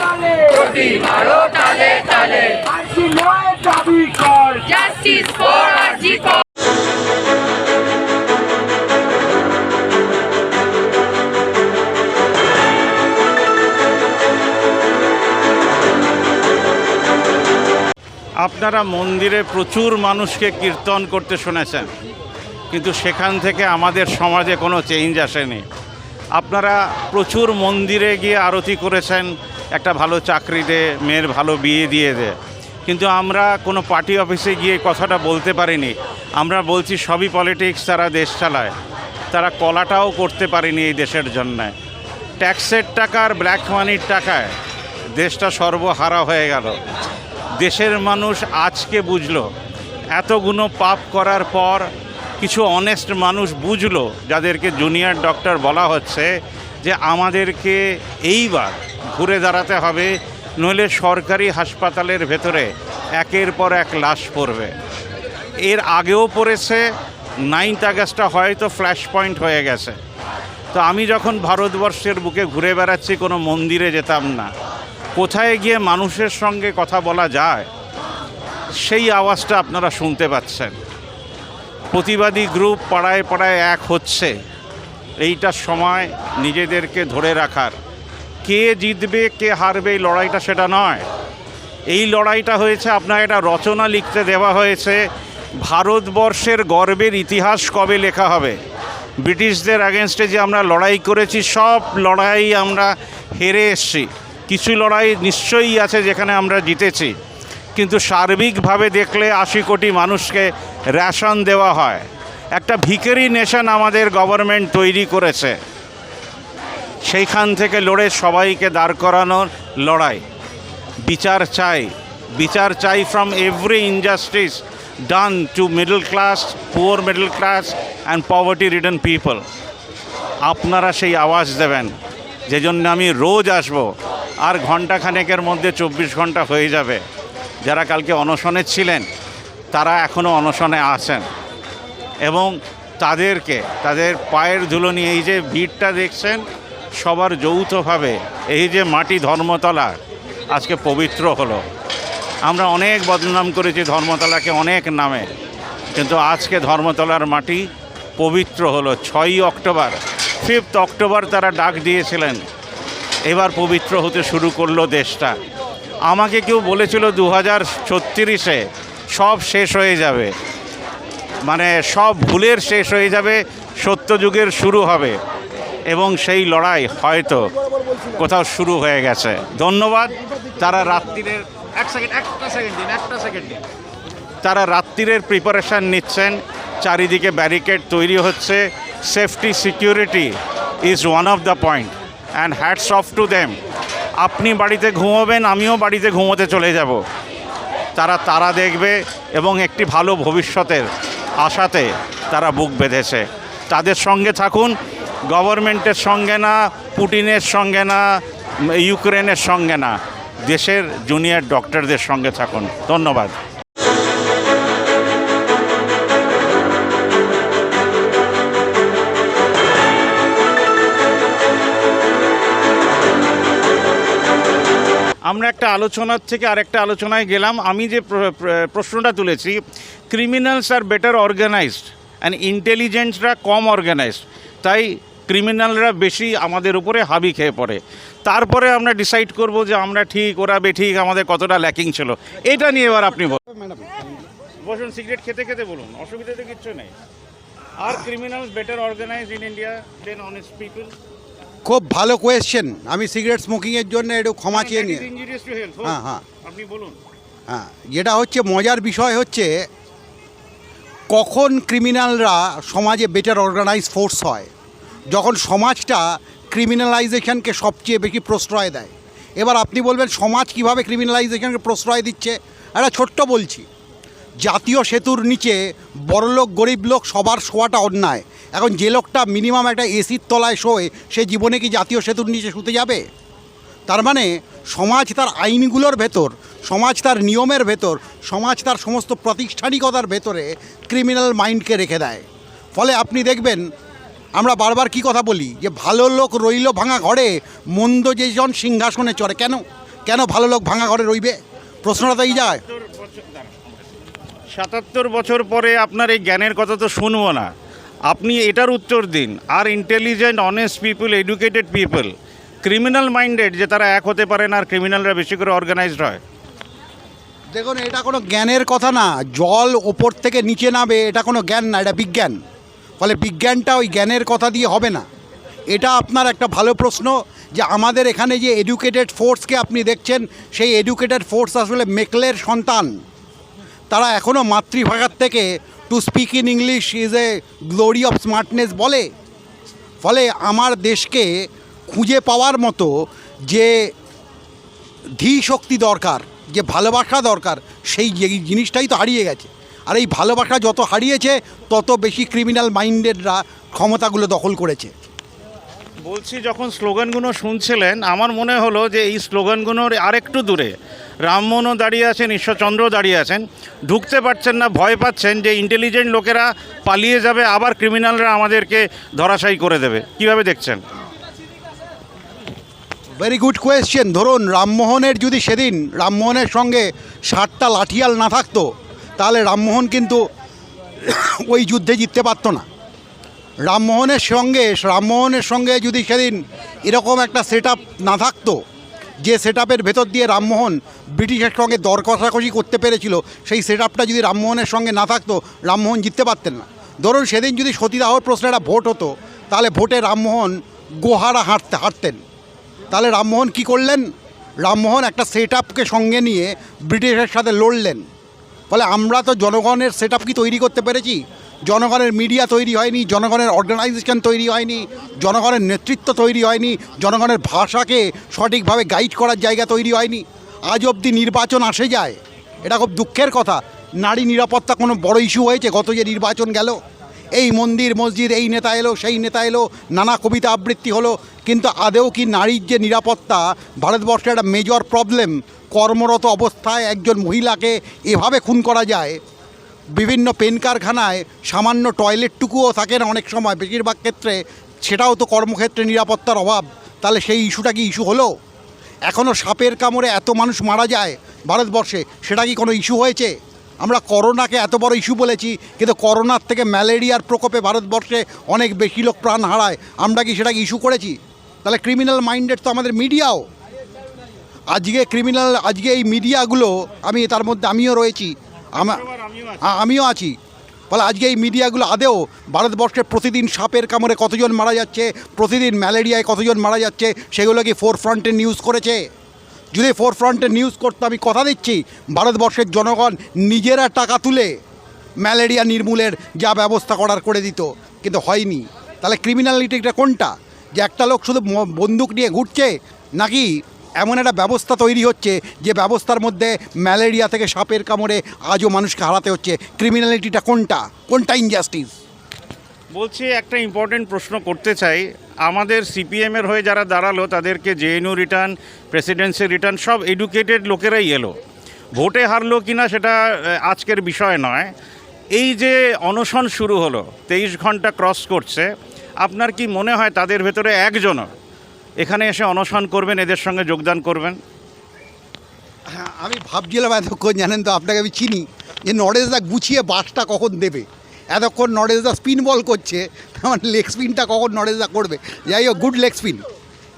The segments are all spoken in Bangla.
তালে। প্রতি মারো তালে তালে। আইসি নয় দাবি কর। জাস্টিস ফর আজিকর আপনারা মন্দিরে প্রচুর মানুষকে কীর্তন করতে শুনেছেন কিন্তু সেখান থেকে আমাদের সমাজে কোনো চেঞ্জ আসেনি। আপনারা প্রচুর মন্দিরে গিয়ে আরতি করেছেন একটা ভালো চাকরি দে, মেয়ের ভালো বিয়ে দিয়ে দে। কিন্তু আমরা কোনো পার্টি অফিসে গিয়ে কথাটা বলতে পারিনি। আমরা বলছি সবই পলিটিক্স, তারা দেশ চালায়। তারা কলাটাও করতে পারেনি এই দেশের জন্যে। ট্যাক্সের টাকা আর ব্ল্যাক মানির টাকায় দেশটা সর্বহারা হয়ে গেল। দেশের মানুষ আজকে বুঝলো এতগুলো পাপ করার পর কিছু অনেস্ট মানুষ বুঝলো, যাদেরকে জুনিয়র ডক্টর বলা হচ্ছে, যে আমাদেরকে এইবার ঘুরে দাঁড়াতে হবে, নইলে সরকারি হাসপাতালের ভেতরে একের পর এক লাশ পড়বে। এর আগেও পড়েছে নাইনথ আগস্টটা হয়তো ফ্ল্যাশ পয়েন্ট হয়ে গেছে। তো আমি যখন ভারতবর্ষের বুকে ঘুরে বেড়াচ্ছি, কোনো মন্দিরে যেতাম না। কোথায় গিয়ে মানুষের সঙ্গে কথা বলা যায়, সেই আওয়াজটা আপনারা শুনতে পাচ্ছেন। প্রতিবাদী গ্রুপ পাড়ায় পাড়ায় এক হচ্ছে। এইটার সময় নিজেদেরকে ধরে রাখার। কে জিতবে, কে হারবে, এই লড়াইটা সেটা নয়। এই লড়াইটা হয়েছে, আপনার এটা রচনা লিখতে দেওয়া হয়েছে, ভারতবর্ষের গর্বের ইতিহাস কবে লেখা হবে? ব্রিটিশদের অ্যাগেনস্টে যে আমরা লড়াই করেছি, সব লড়াই আমরা হেরে এসছি। কিছু লড়াই নিশ্চয়ই আছে যেখানে আমরা জিতেছি। কিন্তু সার্বিকভাবে দেখলে আশি কোটি মানুষকে রেশন দেওয়া হয়। একটা ভিকেরি নেশন আমাদের গভর্নমেন্ট তৈরি করেছে। সেইখান থেকে লড়ে সবাইকে দাঁড় করানোর লড়াই। বিচার চাই। বিচার চাই from every injustice done to middle class poor middle class and poverty ridden people আপনারা সেই আওয়াজ দেবেন যে জন্য আমি রোজ আসব। আর ঘণ্টা খানেকের মধ্যে চব্বিশ ঘণ্টা হয়ে যাবে। যারা কালকে অনশনে ছিলেন, তারা এখনও অনশনে আছেন। এবং তাদেরকে, তাদের পায়ের ধুলো নিয়ে এই যে ভিড়টা দেখছেন সবার যৌথভাবে এই যে মাটি ধর্মতলা আজকে পবিত্র হলো। আমরা অনেক বদনাম করেছি ধর্মতলাকে অনেক নামে, কিন্তু আজকে ধর্মতলার মাটি পবিত্র হলো। ছয়ই অক্টোবর, ফিফথ অক্টোবর তারা ডাক দিয়েছিলেন, এবার পবিত্র হতে শুরু করল দেশটা। আমাকে কেউ বলেছিল দু হাজার ছত্রিশে সব শেষ হয়ে যাবে। মানে সব ভুলের শেষ হয়ে যাবে, সত্যযুগের শুরু হবে। এবং সেই লড়াই হয়তো কোথাও শুরু হয়ে গেছে। ধন্যবাদ। তারা রাত্রিরের এক সেকেন্ড একটা সেকেন্ড দিন একটা সেকেন্ড দিন। তারা রাত্রিরের প্রিপারেশান নিচ্ছেন। চারিদিকে ব্যারিকেড তৈরি হচ্ছে। Safety security is one of the point and hats off to them আপনি বাড়িতে ঘুমোবেন আমিও বাড়িতে ঘুমোতে চলে যাব। তারা তারা দেখবে এবং একটি ভালো ভবিষ্যতের আশাতে তারা বুক বেঁধেছে। তাদের সঙ্গে থাকুন। গভর্নমেন্টের সঙ্গে না, পুটিনের সঙ্গে না, ইউক্রেনের সঙ্গে না, দেশের জুনিয়র ডক্টরদের সঙ্গে থাকুন। ধন্যবাদ। আমরা একটা আলোচনার থেকে আরেকটা আলোচনায় গেলাম। আমি যে প্র- প্র- প্রশ্নটা তুলেছি ক্রিমিনালস আর বেটার অর্গানাইজড অ্যান্ড ইন্টেলিজেন্সরা কম অর্গানাইজড তাই ক্রিমিনালরা বেশি আমাদের উপরে হাবি খেয়ে পড়ে। তারপরে আমরা ডিসাইড করব যে আমরা ঠিক ওরা বেঠিক আমাদের কতটা ল্যাকিং ছিল। এটা নিয়ে এবার আপনি বলুন। বসুন সিগারেট খেতে খেতে বলুন অসুবিধা তো কিচ্ছু নেই। আর criminals better organise in India than honest people খুব ভালো কোয়েশ্চেন আমি সিগারেট স্মোকিংয়ের জন্য একটু ক্ষমা চেয়ে হেলথ হ্যাঁ, হ্যাঁ। আপনি বলুন। হ্যাঁ যেটা হচ্ছে মজার বিষয় হচ্ছে কখন ক্রিমিনালরা সমাজে বেটার অর্গানাইজ ফোর্স হয়? যখন সমাজটা ক্রিমিনালাইজেশনকে সবচেয়ে বেশি প্রশ্রয় দেয়, এবার আপনি বলবেন, সমাজ কীভাবে ক্রিমিনালাইজেশনকে প্রশ্রয় দিচ্ছে? একটা ছোট্ট বলছি, জাতীয় সেতুর নিচে বড়লোক, গরিব লোক সবার শোয়াটা অন্যায়। এখন যে লোকটা মিনিমাম একটা এসির তলায় শোয়, সে জীবনে কি জাতীয় সেতুর নিচে শুতে যাবে? তার মানে সমাজ তার আইনগুলোর ভেতর, সমাজ তার নিয়মের ভেতর, সমাজ তার সমস্ত প্রাতিষ্ঠানিকতার ভেতরে ক্রিমিনাল মাইন্ডকে রেখে দেয়। ফলে আপনি দেখবেন আমরা বারবার কি কথা বলি? যে ভালো লোক রইল ভাঙা ঘরে মন্দ যেজন সিংহাসনে চড়ে। কেন? কেন ভালো লোক ভাঙা ঘরে রইবে? প্রশ্নটা তাই যায়। সাতাত্তর বছর পরে আপনার এই জ্ঞানের কথা তো শুনব না। আপনি এটার উত্তর দিন। আর intelligent honest people educated people criminal minded যে তারা এক হতে পারে না আর ক্রিমিনালরা বেশি করে অর্গানাইজড হয়। দেখুন এটা কোনো জ্ঞানের কথা না। জল ওপর থেকে নিচে নামে এটা কোনো জ্ঞান না এটা বিজ্ঞান। ফলে বিজ্ঞানটা ওই জ্ঞানের কথা দিয়ে হবে না। এটা আপনার একটা ভালো প্রশ্ন যে আমাদের এখানে যে এডুকেটেড ফোর্সকে আপনি দেখছেন, সেই এডুকেটেড ফোর্স আসলে মেকলের সন্তান। তারা এখনও মাতৃভাষার থেকে to speak in English is a glory of smartness বলে। ফলে আমার দেশকে খুঁজে পাওয়ার মতো যে ধী শক্তি দরকার, যে ভালোবাসা দরকার, সেই জিনিসটাই তো হারিয়ে গেছে। আর এই ভালোবাসা যত হারিয়েছে তত বেশি ক্রিমিনাল মাইন্ডেডরা ক্ষমতাগুলো দখল করেছে। বলছি যখন স্লোগানগুলো শুনছিলেন আমার মনে হলো যে এই স্লোগানগুলোর আরেকটু দূরে রামমোহনও দাঁড়িয়ে আছেন ঈশ্বরচন্দ্রও দাঁড়িয়ে আছেন ঢুকতে পারছেন না ভয় পাচ্ছেন যে ইন্টেলিজেন্ট লোকেরা পালিয়ে যাবে আবার ক্রিমিনালরা আমাদেরকে ধরাশায়ী করে দেবে। কীভাবে দেখছেন? ভেরি গুড কোয়েশ্চেন ধরুন রামমোহনের যদি সেদিন রামমোহনের সঙ্গে ষাটটা লাঠিয়াল না থাকতো তাহলে রামমোহন কিন্তু ওই যুদ্ধে জিততে পারতো না। রামমোহনের সঙ্গে রামমোহনের সঙ্গে যদি সেদিন এরকম একটা সেট না থাকতো, যে সেট ভেতর দিয়ে রামমোহন ব্রিটিশের সঙ্গে দর কষাকষি করতে পেরেছিল, সেই সেট যদি রামমোহনের সঙ্গে না থাকতো, রামমোহন জিততে পারতেন না। ধরুন সেদিন যদি সতীদাহর প্রশ্নে একটা ভোট হতো, তাহলে ভোটে রামমোহন গোহারা হাঁটতে, হাঁটতেন। তাহলে রামমোহন কি করলেন? রামমোহন একটা সেট সঙ্গে নিয়ে ব্রিটিশের সাথে লড়লেন। ফলে আমরা তো জনগণের সেট কি তৈরি করতে পেরেছি? জনগণের মিডিয়া তৈরি হয়নি, জনগণের অর্গানাইজেশন তৈরি হয়নি, জনগণের নেতৃত্ব তৈরি হয়নি, জনগণের ভাষাকে সঠিকভাবে গাইড করার জায়গা তৈরি হয়নি। আজ অবধি নির্বাচন আসে যায়। এটা খুব দুঃখের কথা। নারী নিরাপত্তা কোনো বড় ইস্যু হয়েছে, গত যে নির্বাচন গেল। এই মন্দির, মসজিদ, এই নেতা এলো, সেই নেতা এলো, নানা কবিতা আবৃত্তি হলো। কিন্তু আদেও কি নারীর যে নিরাপত্তা ভারতবর্ষের একটা মেজর প্রবলেম কর্মরত অবস্থায় একজন মহিলাকে এভাবে খুন করা যায়। বিভিন্ন পেন কারখানায় সামান্য টয়লেটটুকুও থাকে না অনেক সময়। বেশিরভাগ ক্ষেত্রে সেটাও তো কর্মক্ষেত্রে নিরাপত্তার অভাব। তাহলে সেই ইস্যুটা কি ইস্যু হলো? এখনও সাপের কামড়ে এত মানুষ মারা যায় ভারতবর্ষে, সেটা কি কোনো ইস্যু হয়েছে? আমরা করোনাকে এত বড় ইস্যু বলেছি, কিন্তু করোনার থেকে ম্যালেরিয়ার প্রকোপে ভারতবর্ষে অনেক বেশি লোক প্রাণ হারায়। আমরা কি সেটাকে ইস্যু করেছি? তাহলে ক্রিমিনাল মাইন্ডেড তো আমাদের মিডিয়াও। আজকে ক্রিমিনাল আজকে এই মিডিয়াগুলো, আমি তার মধ্যে আমিও রয়েছি। আমা আমিও আছি। ফলে আজকে এই মিডিয়াগুলো আদেও ভারতবর্ষে প্রতিদিন সাপের কামড়ে কতজন মারা যাচ্ছে, প্রতিদিন ম্যালেরিয়ায় কতজন মারা যাচ্ছে, সেগুলো কি ফোর ফ্রন্টে নিউজ করেছে? যদি ফোর ফ্রন্টে নিউজ করতে আমি কথা দিচ্ছি, ভারতবর্ষের জনগণ নিজেরা টাকা তুলে ম্যালেরিয়া নির্মূলের যা ব্যবস্থা করার করে দিত, কিন্তু হয়নি। তাহলে ক্রিমিনালিটিটা কোনটা? যে একটা লোক শুধু বন্দুক নিয়ে ঘুরছে, নাকি এমন একটা ব্যবস্থা তৈরি হচ্ছে যে ব্যবস্থার মধ্যে ম্যালেরিয়া থেকে সাপের কামড়ে আজও মানুষকে হারাতে হচ্ছে। ক্রিমিনালিটিটা কোনটা? কোনটা ইনজাস্টিস বলছি, একটা ইম্পর্টেন্ট প্রশ্ন করতে চাই। আমাদের সিপিএমের হয়ে যারা দাঁড়াল, তাদেরকে জেএনইউ রিটার্ন প্রেসিডেন্সি রিটার্ন সব এডুকেটেড লোকেরাই এলো। ভোটে হারলো কিনা সেটা আজকের বিষয় নয়। এই যে অনশন শুরু হলো, তেইশ ঘণ্টা ক্রস করছে, আপনার কি মনে হয় তাদের ভেতরে একজনও এখানে এসে অনশন করবেন, এদের সঙ্গে যোগদান করবেন। হ্যাঁ আমি ভাবছিলাম এতক্ষণ, জানেন তো, আপনাকে আমি চিনি, যে নরেশদা গুছিয়ে বাসটা কখন দেবে? এতক্ষণ নরেশদা স্পিন বল করছে, আমার লেগ স্পিনটা কখন নরেশদা করবে? যাই হোক গুড লেগ স্পিন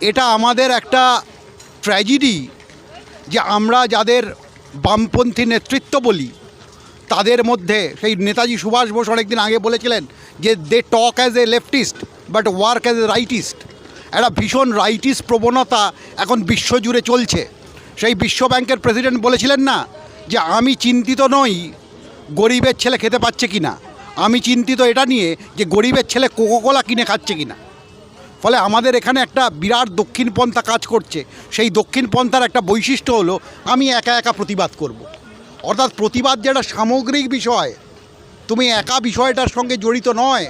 এটা আমাদের একটা ট্র্যাজেডি যে আমরা যাদের বামপন্থী নেতৃত্ব বলি, তাদের মধ্যে সেই নেতাজি সুভাষ বোস অনেকদিন আগে বলেছিলেন যে they talk as a leftist but work as a rightist একটা ভীষণ রাইটিস প্রবণতা এখন বিশ্বজুড়ে চলছে। সেই বিশ্ব ব্যাংকের প্রেসিডেন্ট বলেছিলেন না যে, আমি চিন্তিত নই গরিবের ছেলে খেতে পাচ্ছে কি না আমি চিন্তিত এটা নিয়ে যে, গরিবের ছেলে কোকোকোলা কিনে খাচ্ছে কি না ফলে আমাদের এখানে একটা বিরাট দক্ষিণ পন্থা কাজ করছে। সেই দক্ষিণ পন্থার একটা বৈশিষ্ট্য হলো, আমি একা একা প্রতিবাদ করব। অর্থাৎ প্রতিবাদ যেটা সামগ্রিক বিষয়, তুমি একা বিষয়টার সঙ্গে জড়িত নয়।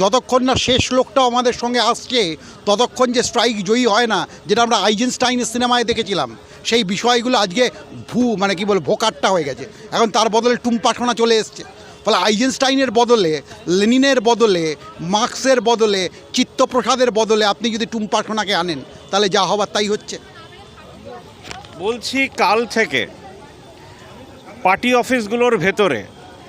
যতক্ষণ না শেষ লোকটাও আমাদের সঙ্গে আসছে, ততক্ষণ যে স্ট্রাইক জয়ী হয় না, যেটা আমরা আইজেনস্টাইনের সিনেমায় দেখেছিলাম, সেই বিষয়গুলো আজকে ভু মানে কি বল ভোকাট্টা হয়ে গেছে। এখন তার বদলে টুম্পাসনা চলে এসছে। ফলে আইজেনস্টাইনের বদলে, লেনিনের বদলে, মার্কসের বদলে, চিত্তপ্রসাদের বদলে আপনি যদি টুম্পাসনাকে আনেন, তাহলে যা হবার তাই হচ্ছে। বলছি কাল থেকে পার্টি অফিসগুলোর ভেতরে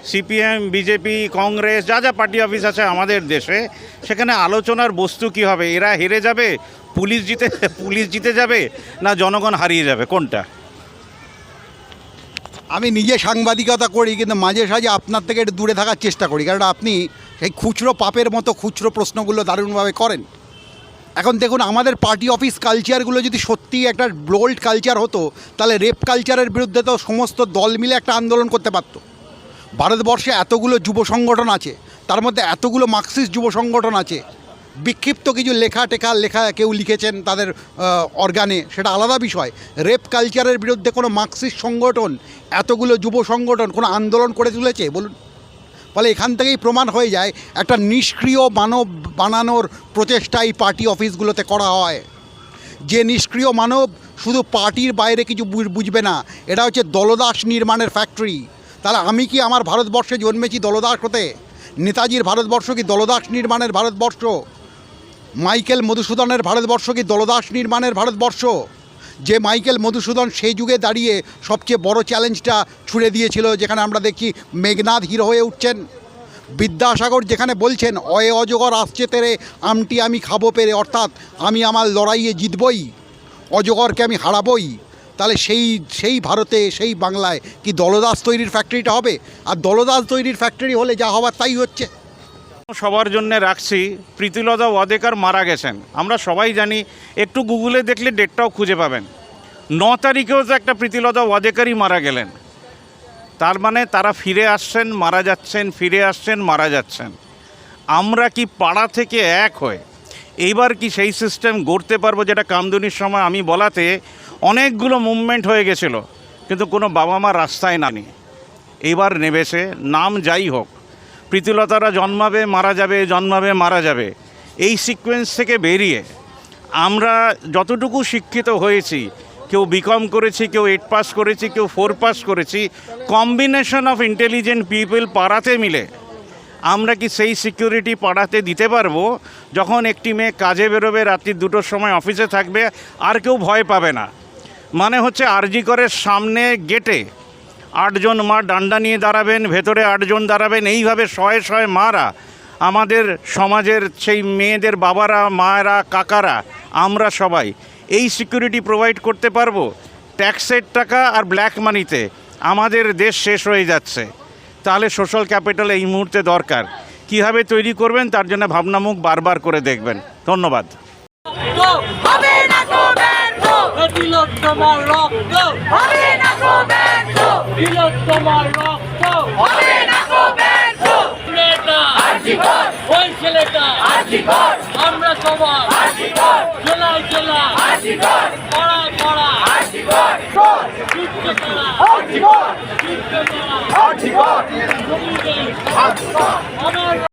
সিপিএম, বিজেপি, কংগ্রেস, যা যা পার্টি অফিস আছে আমাদের দেশে, সেখানে আলোচনার বস্তু কি হবে? এরা হেরে যাবে? পুলিশ জিতে পুলিশ জিতে যাবে? না জনগণ হারিয়ে যাবে? কোনটা? আমি নিজে সাংবাদিকতা করি, কিন্তু মাঝে সাঝে আপনার থেকে একটু দূরে থাকার চেষ্টা করি, কারণ আপনি সেই খুচরো পাপের মতো খুচরো প্রশ্নগুলো দারুণভাবে করেন। এখন দেখুন, আমাদের পার্টি অফিস কালচারগুলো যদি সত্যিই একটা ব্লোল্ড কালচার হতো, তাহলে রেপ কালচারের বিরুদ্ধে তো সমস্ত দল মিলে একটা আন্দোলন করতে পারতো। ভারতবর্ষে এতগুলো যুব সংগঠন আছে, তার মধ্যে এতগুলো মার্কসিস্ট যুব সংগঠন আছে, বিক্ষিপ্ত কিছু লেখা টেখা লেখা কেউ লিখেছেন তাদের অর্গানে, সেটা আলাদা বিষয়। রেপ কালচারের বিরুদ্ধে কোনো মার্কসিস্ট সংগঠন, এতগুলো যুব সংগঠন কোনো আন্দোলন করে তুলেছে, বলুন। ফলে এখান থেকেই প্রমাণ হয়ে যায়, একটা নিষ্ক্রিয় মানব বানানোর প্রচেষ্টা এই পার্টি অফিসগুলোতে করা হয়। যে নিষ্ক্রিয় মানব শুধু পার্টির বাইরে কিছু বুঝ- বুঝবে না, এটা হচ্ছে দলদাস নির্মাণের ফ্যাক্টরি। তাহলে আমি কি আমার ভারতবর্ষে জন্মেছি দলদাস হতে? নেতাজির ভারতবর্ষ কি দলদাস নির্মাণের ভারতবর্ষ? মাইকেল মধুসূদনের ভারতবর্ষ কি দলদাস নির্মাণের ভারতবর্ষ? যে মাইকেল মধুসূদন সেই যুগে দাঁড়িয়ে সবচেয়ে বড় চ্যালেঞ্জটা ছুড়ে দিয়েছিল, যেখানে আমরা দেখি মেঘনাথ হিরো হয়ে উঠছেন। বিদ্যাসাগর যেখানে বলছেন, অয়ে অজগর আসছে তেরে, আমটি আমি খাব পেরে, অর্থাৎ আমি আমার লড়াইয়ে জিতবই, অজগরকে আমি হারাবই। তাহলে সেই সেই ভারতে, সেই বাংলায় কি দলদাস তৈরির ফ্যাক্টরিটা হবে? আর দলদাস তৈরির ফ্যাক্টরি হলে যা হওয়ার তাই হচ্ছে। সবার জন্য রাখছি, প্রীতিলতা ওয়াদেকার মারা গেছেন। আমরা সবাই জানি, একটু গুগলে দেখলে ডেটটাও খুঁজে পাবেন। ন তারিখেও তো একটা প্রীতিলতা ওয়াদেকারই মারা গেলেন। তার মানে তারা ফিরে আসছেন, মারা যাচ্ছেন, ফিরে আসছেন, মারা যাচ্ছেন। আমরা কি পাড়া থেকে এক হয়ে, এইবার কি সেই সিস্টেম গড়তে পারব যেটা কামদুনির সময় আমি বলাতে অনেকগুলো মুভমেন্ট হয়ে গেছিল, কিন্তু কোনো বাবা মা রাস্তায় নামি এইবার নেবেছে নাম যাই হোক, প্রীতিলতারা জন্মাবে, মারা যাবে, জন্মাবে, মারা যাবে। এই সিকোয়েন্স থেকে বেরিয়ে আমরা যতটুকু শিক্ষিত হয়েছি, কেউ বিকম করেছি, কেউ এইট পাস করেছি, কেউ ফোর পাস করেছি কম্বিনেশন অফ ইন্টেলিজেন্ট পিপল পাড়াতে মিলে আমরা কি সেই সিকিউরিটি পাড়াতে দিতে পারব? যখন একটি মেয়ে কাজে বেরোবে, রাত্রি দুটোর সময় অফিসে থাকবে, আর কেউ ভয় পাবে না। মানে হচ্ছে আরজি করের সামনে গেটে। আটজন মা ডান্ডা নিয়ে দাঁড়াবেন, ভেতরে আটজন দাঁড়াবেন, এইভাবে শয়ে শয়ে মারা। আমাদের সমাজের সেই মেয়েদের বাবারা, মায়েরা, কাকারা, আমরা সবাই, এই সিকিউরিটি প্রোভাইড করতে পারব? ট্যাক্সের টাকা আর ব্ল্যাক মানিতে আমাদের দেশ শেষ হয়ে যাচ্ছে। তাহলে সোশ্যাল ক্যাপিটাল এই মুহূর্তে দরকার। কীভাবে তৈরি করবেন, তার জন্য ভাবনামুখ বারবার করে দেখবেন। ধন্যবাদ হবে না কো ব্যর্থ তিলোত্তমার রক্ত হবে না কো ব্যর্থ তিলোত্তমার রক্ত হবে না কো ব্যর্থ ছেলেটা আর্জিকর ওই ছেলেটা আর্জিকর আমরা সবাই আর্জিকর জেলায় জেলায় আর্জিকর যুদ্ধ করা করা জমিতে আমার